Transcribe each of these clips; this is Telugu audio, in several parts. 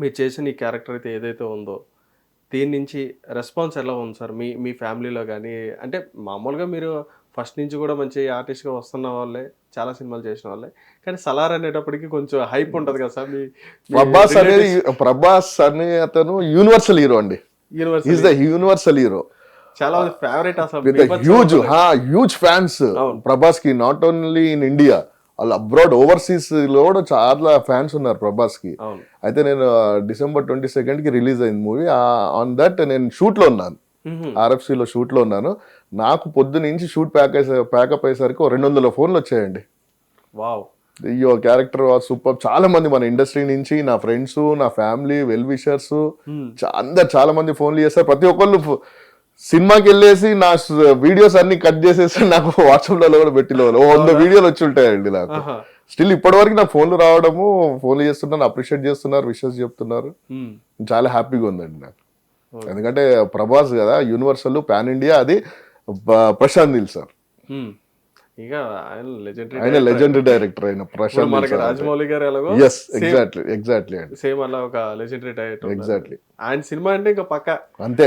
మీరు చేసిన ఈ క్యారెక్టర్ అయితే ఏదైతే ఉందో దీని నుంచి రెస్పాన్స్ ఎలా ఉంది సార్? మీ మీ ఫ్యామిలీలో కానీ అంటే మామూలుగా మీరు ఫస్ట్ నుంచి కూడా మంచి ఆర్టిస్ట్గా వస్తున్న వాళ్ళే చాలా సినిమాలు చేసిన వాళ్ళే. కానీ సలార్ అనేటప్పటికి కొంచెం హైప్ ఉంటుంది కదా సార్? మీ ప్రభాస్ అనేది ప్రభాస్ అనే అతను యూనివర్సల్ హీరో అండి. Is university the universal hero చాలా ఫేవరెట్ అసలు huge. Huge fans. ప్రభాస్కి not only in India వాళ్ళు అబ్రాడ్ ఓవర్సీస్లో కూడా చాలా ఫ్యాన్స్ ఉన్నారు ప్రభాస్కి అవును. అయితే నేను డిసెంబర్ ట్వంటీ సెకండ్కి రిలీజ్ అయింది మూవీ ఆన్ దట్ నేను షూట్లో ఉన్నాను. మ్మ్. RFC లో షూట్లో ఉన్నాను. నాకు పొద్దు నుంచి షూట్ ప్యాక్ ప్యాకప్ అయ్యేసరికి రెండు వందల ఫోన్లు వచ్చాయండి. వావ్. అయ్యో క్యారెక్టర్ సూపర్ చాలా మంది మన ఇండస్ట్రీ నుంచి నా ఫ్రెండ్స్ నా ఫ్యామిలీ వెల్ విషర్స్. అందరు చాలా మంది ఫోన్లు చేస్తారు. ప్రతి ఒక్కళ్ళు సినిమాకి వెళ్ళేసి నా వీడియోస్ అన్ని కట్ చేసేసి నాకు వాట్సాప్లో కూడా పెట్టి ఓ వంద వీడియోలు వచ్చి ఉంటాయండి నాకు. స్టిల్ ఇప్పటి వరకు నా ఫోన్లు రావడము ఫోన్లు చేస్తున్నారు అప్రిషియేట్ చేస్తున్నారు విషెస్ చెప్తున్నారు. చాలా హ్యాపీగా ఉందండి నాకు. ఎందుకంటే ప్రభాస్ కదా యూనివర్సల్ పాన్ ఇండియా అది ప్రశాంత్ నీల్ సార్. ఇక ఆయన లెజెండరీ ఆయన లెజెండరీ డైరెక్టర్ అయిన ప్రశాంత్ మనకి రాజమౌళి గారు ఎలాగో ఎస్ ఎగ్జాక్ట్లీ ఎగ్జాక్ట్లీ అండి. సేమ్ అలా ఒక లెజెండరీ డైరెక్టర్ ఎగ్జాక్ట్లీ ఆయన సినిమా అంటే ఇంకా పక్క. అంతే.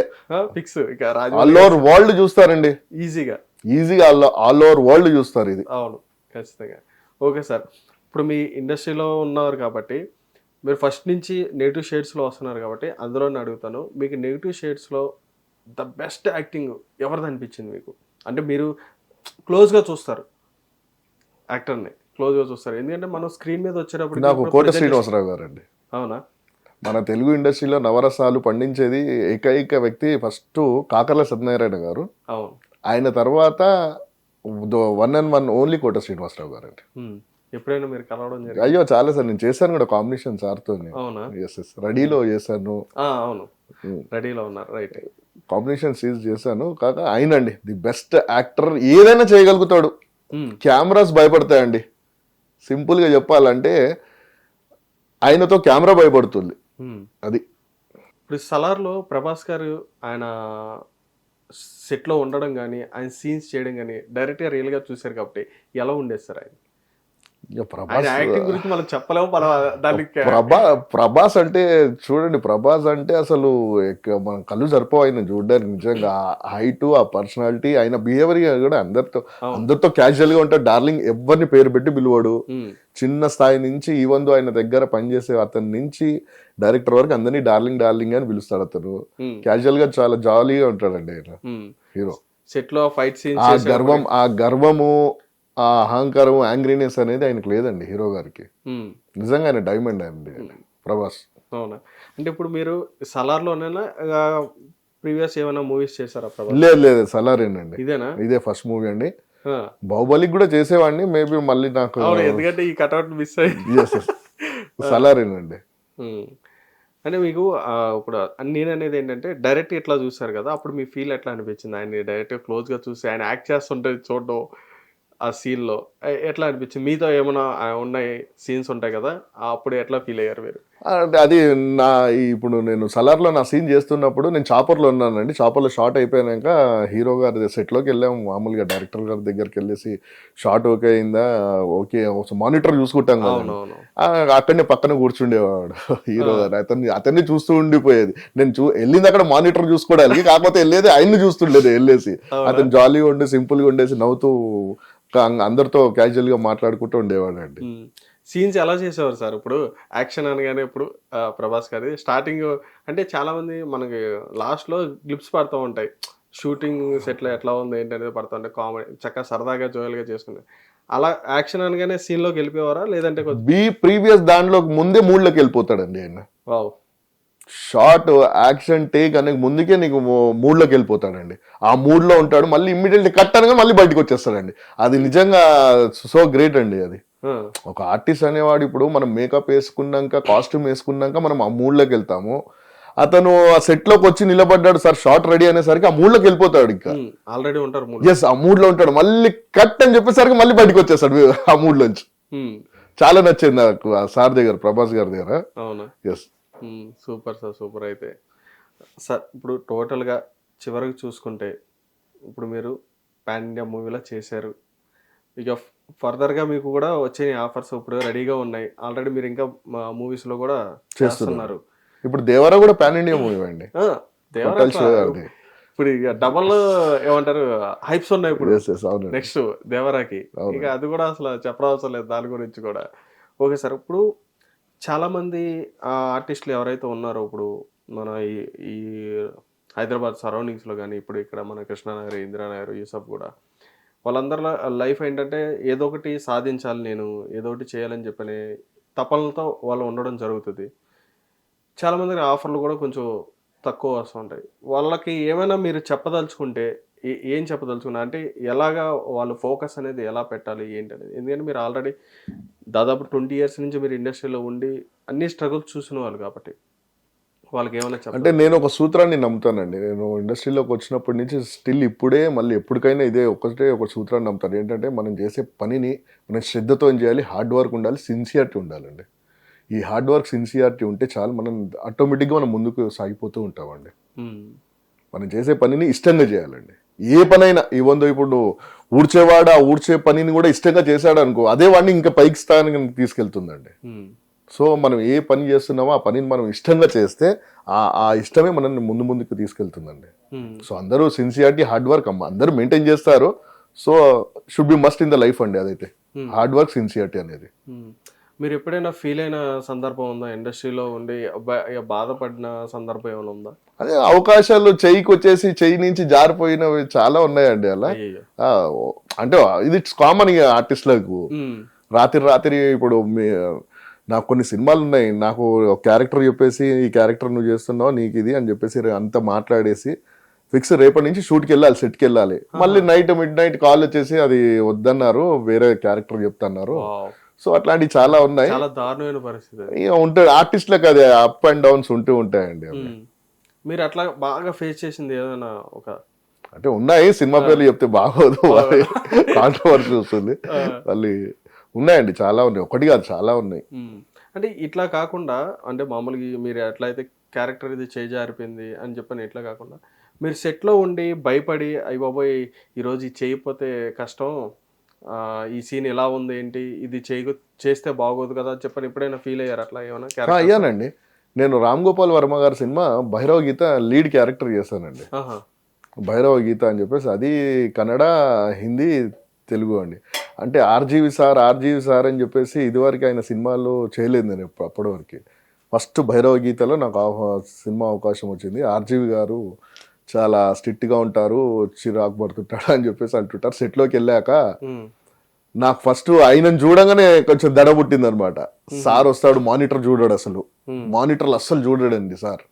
ఫిక్స్ ఇక ఆల్ ఓవర్ వరల్డ్ చూస్తారండి. ఈజీగా ఈజీగా ఆల్ ఆల్ ఓవర్ వరల్డ్ చూస్తారు ఇది. అవును ఖచ్చితంగా. ఓకే సార్ ఇప్పుడు మీ ఇండస్ట్రీలో ఉన్నారు కాబట్టి మీరు ఫస్ట్ నుంచి నెగిటివ్ షేడ్స్లో వస్తున్నారు కాబట్టి అందులోనే అడుగుతాను. మీకు నెగిటివ్ షేడ్స్లో ద బెస్ట్ యాక్టింగ్ ఎవరిది అనిపించింది మీకు? అంటే మీరు క్లోజ్గా చూస్తారు. యాక్టర్ని క్లోజ్గా చూస్తారు. ఎందుకంటే మనం స్క్రీన్ మీద వచ్చేటప్పుడు నాకు కోట శ్రీనివాసరావు గారు అండి అవునా? మన తెలుగు ఇండస్ట్రీలో నవరసాలు పండించేది ఏకైక వ్యక్తి ఫస్ట్ కాకర్ల సత్యనారాయణ గారు. అవును. ఆయన తర్వాత one and one only Kota Srinivasa Rao గారు అండి. ఎప్పుడైనా మీరు కలవడం జరిగింది? అయ్యో చాలా సార్ నేను చేశాను కూడా కాంబినేషన్ సార్తో అవునా? ఎస్ ఎస్ రెడీలో చేశాను. అవును. రెడీలో ఉన్నారు. రైట్. కాంబినేషన్ సీజ్ చేశాను. కాక ఆయనండి ది బెస్ట్ యాక్టర్ ఏదైనా చేయగలుగుతాడు. కెమెరాస్ భయపడతాయండి. సింపుల్గా చెప్పాలంటే ఆయనతో కెమెరా భయపడుతుంది. అది. ఇప్పుడు సలార్లో ప్రభాస్ గారు ఆయన సెట్లో ఉండడం కానీ ఆయన సీన్స్ చేయడం కానీ డైరెక్ట్గా రియల్గా చూశారు కాబట్టి ఎలా ఉండేది సార్ ఆయన? ప్రభాస్ యాక్టింగ్ గురించి మనం చెప్పలేము మనం దానికి ప్రభా ప్రభాస్ అంటే చూడండి ప్రభాస్ అంటే అసలు మన కళ్ళు సరిపోవు ఆయన చూడడానికి. నిజంగా హైట్ ఆ పర్సనాలిటీ ఆయన బిహేవియర్ కూడా అందరితో అందరితో క్యాజువల్గా ఉంటాడు. డార్లింగ్ ఎవరిని పేరు పెట్టి పిలువాడు. చిన్న స్థాయి నుంచి ఈవెన్ ఆయన దగ్గర పనిచేసే అతని నుంచి డైరెక్టర్ వరకు అందరినీ డార్లింగ్ డార్లింగ్ అని పిలుస్తాడు అతను. క్యాజువల్గా చాలా జాలీగా ఉంటాడండి ఆయన. హీరో. సెట్లో ఫైట్ ఆ సీన్స్ గర్వం ఆ గర్వము ఆ అహంకారం యాంగ్రీనెస్ అనేది ఆయనకు లేదండి హీరో గారికి. నిజంగా ఆయన డైమండ్ అండి ప్రభాస్. అవునా? అంటే ఇప్పుడు మీరు సలార్లోనేనా ప్రీవియస్ ఏమైనా మూవీస్ చేశారా ప్రభాస్? లేదు లేదు సలారేనండి ఇదేనా? ఇదే ఫస్ట్ మూవీ అండి. బాహుబలికి కూడా చేసేవాడిని మేబీ మళ్ళీ నాకు ఎందుకంటే ఈ కట్అవుట్ మిస్ అయ్యి. సలారేనండి ఉమ్. అంటే మీకు ఇప్పుడు నేను అనేది ఏంటంటే డైరెక్ట్ ఇట్లా చూసారు కదా అప్పుడు మీ ఫీల్ ఎట్లా అనిపించింది? ఆయన డైరెక్ట్ క్లోజ్గా చూసి ఆయన యాక్ట్ చేస్తుంటే చూడడం ఆ సీన్లో ఎ- ఎట్లా అనిపించింది? మీతో ఏమైనా ఉన్నాయి సీన్స్ ఉంటాయి కదా అప్పుడు ఎట్లా ఫీల్ అయ్యారు మీరు? అంటే అది నా ఇప్పుడు నేను సలార్లో నా సీన్ చేస్తున్నప్పుడు నేను చాపర్లో ఉన్నానండి. చాపర్లో షార్ట్ అయిపోయాక హీరో గారి సెట్లోకి వెళ్ళాము మామూలుగా డైరెక్టర్ గారి దగ్గరికి వెళ్ళేసి షార్ట్ ఓకే అయిందా? ఓకే మానిటర్ చూసుకుంటాం కదా. అక్కడనే పక్కన కూర్చుండేవాడు హీరో గారు. అతన్ని అతన్ని చూస్తూ ఉండిపోయేది. నేను చూ వెళ్ళింది అక్కడ మానిటర్ చూసుకోవడానికి కాకపోతే వెళ్ళేది ఆయన్ని చూస్తుండేది వెళ్ళేసి. అతను జాలీగా ఉండి సింపుల్గా ఉండేసి నవ్వుతూ అందరితో క్యాజువల్గా మాట్లాడుకుంటూ ఉండేవాడు అండి సీన్స్ ఎలా చేసేవారు సార్? ఇప్పుడు యాక్షన్ అనగానే ఇప్పుడు ప్రభాస్ గారి స్టార్టింగ్ అంటే చాలా మంది మనకి లాస్ట్లో గ్లిప్స్ పడుతూ ఉంటాయి. షూటింగ్ సెట్లో ఎట్లా ఉంది ఏంటనేది పడుతూ ఉంటాయి. కామెడీ చక్కగా సరదాగా జోయల్గా చేసుకుంది అలా యాక్షన్ అనగానే సీన్లోకి వెళ్ళిపోయారా లేదంటే బి ప్రీవియస్ దానిలో ముందే మూడ్లోకి వెళ్ళిపోతాడండి ఆయన. షార్ట్ యాక్షన్ టేక్ అనే ముందుకే నీకు మూడ్లోకి వెళ్ళిపోతాడండి. ఆ మూడ్లో ఉంటాడు మళ్ళీ ఇమ్మీడియట్లీ కట్ అనగా మళ్ళీ బయటకు వచ్చేస్తాడండి. అది నిజంగా సో గ్రేట్ అండి అది. ఒక ఆర్టిస్ట్ అనేవాడు ఇప్పుడు మనం మేకప్ వేసుకున్నాక కాస్ట్యూమ్ వేసుకున్నాక మనం ఆ మూడ్లోకి వెళ్తాము. అతను ఆ సెట్లోకి వచ్చి నిలబడ్డాడు సార్ షార్ట్ రెడీ అనేసరికి ఆ మూడ్లోకి వెళ్ళిపోతాడు ఇంకా. ఆల్రెడీ ఉంటారు మూడు ఎస్ ఆ మూడ్లో ఉంటాడు. మళ్ళీ కట్ అని చెప్పేసరికి మళ్ళీ బయటకు వచ్చేస్తాడు ఆ మూడ్ లోంచి చాలా నచ్చింది నాకు ఆ సార్ దగ్గర ప్రభాస్ గారి దగ్గర. ఎస్ సూపర్ సార్ సూపర్ అయితే. సార్ ఇప్పుడు టోటల్గా చివరికి చూసుకుంటే ఇప్పుడు మీరు పాన్ ఇండియా మూవీలో చేశారు. ఇక ఫర్దర్గా మీకు కూడా వచ్చే ఆఫర్స్ ఇప్పుడు రెడీగా ఉన్నాయి. ఆల్రెడీ మీరు ఇంకా మూవీస్లో కూడా చేస్తున్నారు. ఇప్పుడు దేవరా కూడా పాన్ ఇండియా మూవీ అండి. దేవరా. ఇప్పుడు ఇక డబల్ ఏమంటారు హైప్స్ ఉన్నాయి ఇప్పుడు. నెక్స్ట్ దేవరాకి. ఇక అది కూడా అసలు చెప్పనవసరం లేదు దాని గురించి కూడా. ఓకే సార్ ఇప్పుడు చాలామంది ఆ ఆర్టిస్టులు ఎవరైతే ఉన్నారో ఇప్పుడు మన ఈ ఈ హైదరాబాద్ సరౌండింగ్స్లో కానీ ఇప్పుడు ఇక్కడ మన కృష్ణానగర్ ఇందిరానగర్ యూసఫ్ కూడా వాళ్ళందరిలో లైఫ్ ఏంటంటే ఏదో ఒకటి సాధించాలి నేను ఏదో ఒకటి చేయాలని చెప్పని తపనలతో వాళ్ళు ఉండడం జరుగుతుంది. చాలామందికి ఆఫర్లు కూడా కొంచెం తక్కువ వస్తుంటాయి వాళ్ళకి ఏమైనా మీరు చెప్పదలుచుకుంటే ఏ- ఏం చెప్పదలుచుకున్నా? అంటే ఎలాగా వాళ్ళు ఫోకస్ అనేది ఎలా పెట్టాలి ఏంటి అనేది ఎందుకంటే మీరు ఆల్రెడీ దాదాపు ట్వంటీ ఇయర్స్ నుంచి మీరు ఇండస్ట్రీలో ఉండి అన్ని స్ట్రగుల్స్ చూసిన వాళ్ళు కాబట్టి వాళ్ళకి ఏమైనా అంటే నేను ఒక సూత్రాన్ని నమ్ముతానండి. నేను ఇండస్ట్రీలోకి వచ్చినప్పటి నుంచి స్టిల్ ఇప్పుడే మళ్ళీ ఎప్పటికైనా ఇదే ఒకటే ఒక సూత్రాన్ని నమ్ముతాను. ఏంటంటే మనం చేసే పనిని మనం శ్రద్ధతో చేయాలి? హార్డ్ వర్క్ ఉండాలి సిన్సియారిటీ ఉండాలండి. ఈ హార్డ్ వర్క్ సిన్సియారిటీ ఉంటే చాలు మనం ఆటోమేటిక్గా మనం ముందుకు సాగిపోతూ ఉంటామండి. మనం చేసే పనిని ఇష్టంగా చేయాలండి. ఏ పనైనా ఈ వంద ఇప్పుడు ఊడ్చేవాడు ఆ ఊడ్చే పనిని కూడా ఇష్టంగా చేశాడు అనుకో అదే వాడిని ఇంకా పైకి స్థానానికి తీసుకెళ్తుందండి. సో మనం ఏ పని చేస్తున్నామో ఆ పనిని మనం ఇష్టంగా చేస్తే ఆ ఆ ఇష్టమే మనల్ని ముందు ముందుకు తీసుకెళ్తుందండి. సో అందరూ సిన్సియారిటీ హార్డ్ వర్క్ అమ్మ అందరూ మెయింటైన్ చేస్తారు. So should be must in the life అండి అదైతే. హార్డ్ వర్క్ సిన్సియారిటీ అనేది. మీరు ఎప్పుడైనా ఫీల్ అయిన సందర్భం ఉందా? ఇండస్ట్రీలో ఉండి బా- బాధపడిన సందర్భం ఏమైనా ఉందా? అదే అవకాశాలు చెయ్యికి వచ్చేసి చెయ్యి నుంచి జారిపోయినవి చాలా ఉన్నాయండి అలా. అయ్యో ఆ, అంటే ఇది కామన్ ఆర్టిస్టులకు రాత్రి రాత్రి ఇప్పుడు మీ నాకు కొన్ని సినిమాలు ఉన్నాయి. నాకు ఒక క్యారెక్టర్ చెప్పేసి ఈ క్యారెక్టర్ నువ్వు చేస్తున్నావు నీకు ఇది అని చెప్పేసి అంతా మాట్లాడేసి ఫిక్స్ రేపటి నుంచి షూట్కి వెళ్ళాలి సెట్కి వెళ్ళాలి. మళ్ళీ నైట్ మిడ్ నైట్ కాల్ వచ్చేసి అది వద్దన్నారు. వేరే క్యారెక్టర్ చెప్తున్నారు. సో అట్లాంటివి చాలా ఉన్నాయి. చాలా దారుణమైన పరిస్థితి ఉంటాయి ఆర్టిస్టులకు అది అప్ అండ్ డౌన్స్ ఉంటూ ఉంటాయండి. మీరు అట్లా బాగా ఫేస్ చేసింది ఏదైనా ఒక అంటే ఉన్నాయి. సినిమా పేర్లు చెప్తే బాగోదు. కాంట్రవర్సీ వస్తుంది. మళ్ళీ ఉన్నాయండి. చాలా ఉన్నాయి. ఒకటి కాదు చాలా ఉన్నాయి. అంటే ఇట్లా కాకుండా అంటే మామూలుగా మీరు ఎట్లయితే క్యారెక్టర్ ఇది చేజారిపోయింది అని చెప్పని ఇట్లా కాకుండా మీరు సెట్లో ఉండి భయపడి అయ్యి బాబోయ్ ఈరోజు ఇది చేయకపోతే కష్టం ఈ సీన్ ఎలా ఉంది ఏంటి? ఇది చేయ చేస్తే బాగోదు కదా అని చెప్పని ఎప్పుడైనా ఫీల్ అయ్యారు అట్లా ఏమైనా? అయ్యానండి. నేను రామ్ గోపాల్ వర్మ గారి cinema Bhairava Geetha lead character చేశానండి. భైరవ గీత అని చెప్పేసి అది కన్నడ హిందీ తెలుగు అండి. అంటే ఆర్జీవి సార్ ఆర్జీవి సార్ అని చెప్పేసి ఇదివరకు ఆయన సినిమాలు చేయలేదు నేను ఎప్పుడు- అప్పటి వరకు. ఫస్ట్ భైరవ గీతలో నాకు సినిమా అవకాశం వచ్చింది. ఆర్జీవి గారు చాలా స్ట్రిక్ట్గా ఉంటారు చిరాకు పడుతుంటాడు అని చెప్పేసి అంటుంటారు. సెట్లోకి వెళ్ళాక ఉమ్. నాకు ఫస్ట్ ఆయనను చూడంగానే కొంచెం దడ పుట్టింది అనమాట సార్ వస్తాడు మానిటర్ చూడాడు అసలు. మానిటర్లు అస్సలు చూడడండి సార్.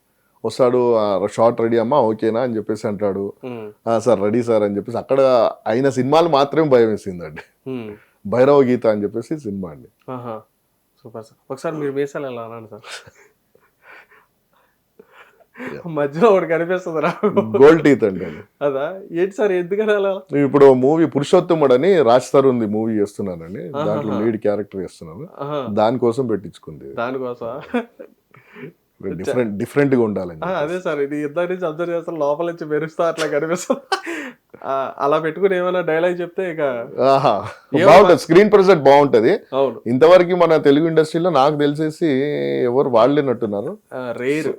వస్తాడు షార్ట్ రెడీ అమ్మా ఓకేనా అని చెప్పేసి అంటాడు. ఉమ్. "ఆ, సార్ రెడీ సార్ అని చెప్పేసి అక్కడ అయిన సినిమాలు మాత్రమే భయం వేసిందండి. భైరవ గీత అని చెప్పేసి సినిమా అండి. Super sir. ఒకసారి మీరు మీసాలు ఎలా అన్నాను సార్. మధ్యలో ఒకటి కనిపిస్తుంది రా గోల్డ్ టీత్ అండి అది. ఏంటి సార్ ఎందుకని అలా? ఇప్పుడు మూవీ పురుషోత్తముడు అని రాజ్ తరుణ్ మూవీ చేస్తున్నానండి. దాంట్లో లీడ్ క్యారెక్టర్ చేస్తున్నాను. దానికోసం పెట్టించుకుంది. దానికోసం డిఫరెంట్ డిఫరెంట్గా ఉండాలని ఆ, అదే సార్ ఇది ఇద్దరి నుంచి అబ్జర్వ్ చేస్తాను లోపల నుంచి మెరుస్తా అట్లా కనిపిస్తుంది. అలా పెట్టుకుని ఏమైనా డైలాగ్ చెప్తే ఇక బాగుంటది. స్క్రీన్ ప్రెసెంట్ బాగుంటది. అవును. ఇంతవరకు మన తెలుగు ఇండస్ట్రీలో నాకు తెలిసేసి ఎవరు వాడలేనట్టున్నారు. రేర్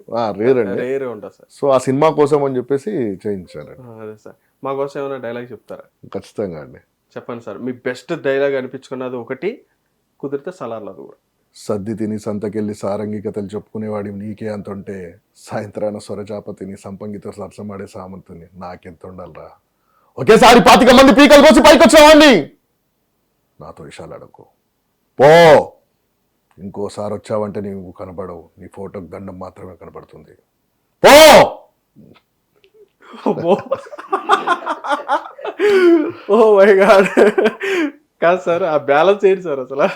రేర్ అండి. రేర్ ఉంటుంది సార్. సో ఆ సినిమా కోసం అని చెప్పేసి చేయించాను ఆ, అదే సార్. మా కోసం ఏమైనా డైలాగ్ చెప్తారా? ఖచ్చితంగా అండి. చెప్పండి సార్. మీ బెస్ట్ డైలాగ్ అనిపించుకున్నది ఒకటి కుదిరితే సలార్లు అది కూడా. సర్ది తిని సంతకెళ్ళి సారంగికతలు చెప్పుకునేవాడి నీకే అంత ఉంటే సాయంత్రాన స్వరచాప తిని సంపంగితో సరసమాడే సామంతుని నాకెంత ఉండాలరా? ఒకేసారి పాతిక మంది పీకలు కోసి పైకి వచ్చావండి నాతో విషయాలు అడుగు పో. ఇంకోసారి వచ్చావంటే నీవు కనబడవు. నీ ఫోటోకి దండం మాత్రమే కనబడుతుంది. పో. Oh my God. కాదు సార్ ఆ బ్యాలెన్స్ ఏంటి సార్ అసలు?